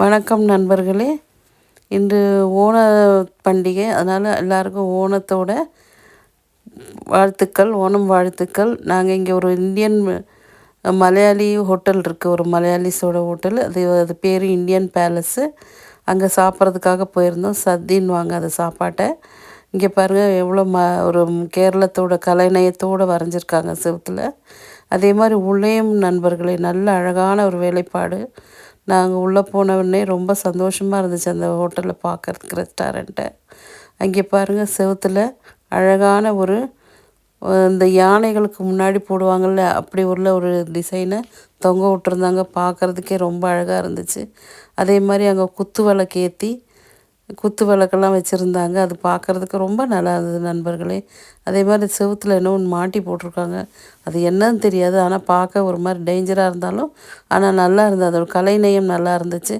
வணக்கம் நண்பர்களே. இன்று ஓண பண்டிகை. அதனால் எல்லாருக்கும் ஓணத்தோட வாழ்த்துக்கள் ஓணம் வாழ்த்துக்கள். நாங்கள் இங்கே ஒரு இந்தியன் மலையாளி ஹோட்டல் இருக்குது ஒரு மலையாளிஸோட ஹோட்டல். அது அது பேர் இந்தியன் பேலஸ்ஸு அங்கே சாப்பிட்றதுக்காக போயிருந்தோம். சத்தின்னு வாங்க அந்த சாப்பாட்டை. இங்கே பாருங்கள் எவ்வளோ ம ஒரு கேரளத்தோட கலைநயத்தோடு வரைஞ்சிருக்காங்க செவுத்தில். அதே மாதிரி உள்ளேயும் நண்பர்களே நல்ல அழகான ஒரு வேலைப்பாடு. நாங்கள் உள்ளே போன உடனே ரொம்ப சந்தோஷமாக இருந்துச்சு அந்த ஹோட்டலில் பார்க்குறதுக்கு ரெஸ்டாரண்ட்டை அங்கே பாருங்கள் செவுத்தில் அழகான ஒரு இந்த யானைகளுக்கு முன்னாடி போடுவாங்கள்ல அப்படி உள்ள ஒரு டிசைனை தொங்க விட்டுருந்தாங்க. பார்க்குறதுக்கே ரொம்ப அழகாக இருந்துச்சு. அதே மாதிரி அங்கே குத்து விளக்கு ஏற்றி குத்து விளக்கெல்லாம் வச்சுருந்தாங்க. அது பார்க்குறதுக்கு ரொம்ப நல்லா இருந்தது நண்பர்களே. அதே மாதிரி செவுத்தில் என்ன ஒன்று மாட்டி போட்டிருக்காங்க. அது என்னன்னு தெரியாது. ஆனால் பார்க்க ஒரு மாதிரி டேஞ்சராக இருந்தாலும் ஆனால் நல்லா இருந்தது. அதோட கலைநயம் நல்லா இருந்துச்சு.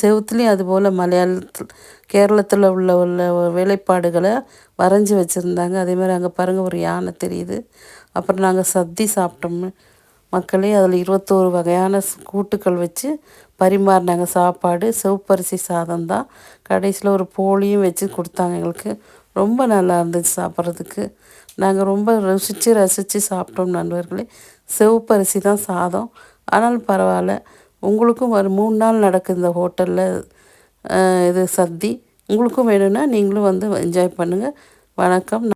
செவுத்துலேயும் அதுபோல் மலையாளத்தில் கேரளத்தில் உள்ள உள்ள வேலைப்பாடுகளை வரைஞ்சி வச்சுருந்தாங்க. அதே மாதிரி அங்கே பாருங்கள் ஒரு யானை தெரியுது. அப்புறம் நாங்கள் சத்தி சாப்பிட்டோம். மக்களே அதில் இருபத்தோரு வகையான கூட்டுக்கள் வச்சு பரிமாறினாங்க. சாப்பாடு சிவப்பரிசி சாதம் தான். கடைசியில் ஒரு போலியும் வச்சு கொடுத்தாங்க எங்களுக்கு. ரொம்ப நல்லா இருந்துச்சு சாப்பிட்றதுக்கு. நாங்கள் ரொம்ப ருசித்து ரசித்து சாப்பிட்டோம் நண்பர்களே. சிவப்பரிசி தான் சாதம். ஆனாலும் பரவாயில்ல. உங்களுக்கும் ஒரு மூணு நாள் நடக்குது இந்த ஹோட்டலில் இது சத்தி. உங்களுக்கும் வேணும்னா நீங்களும் வந்து என்ஜாய் பண்ணுங்கள் வணக்கம்.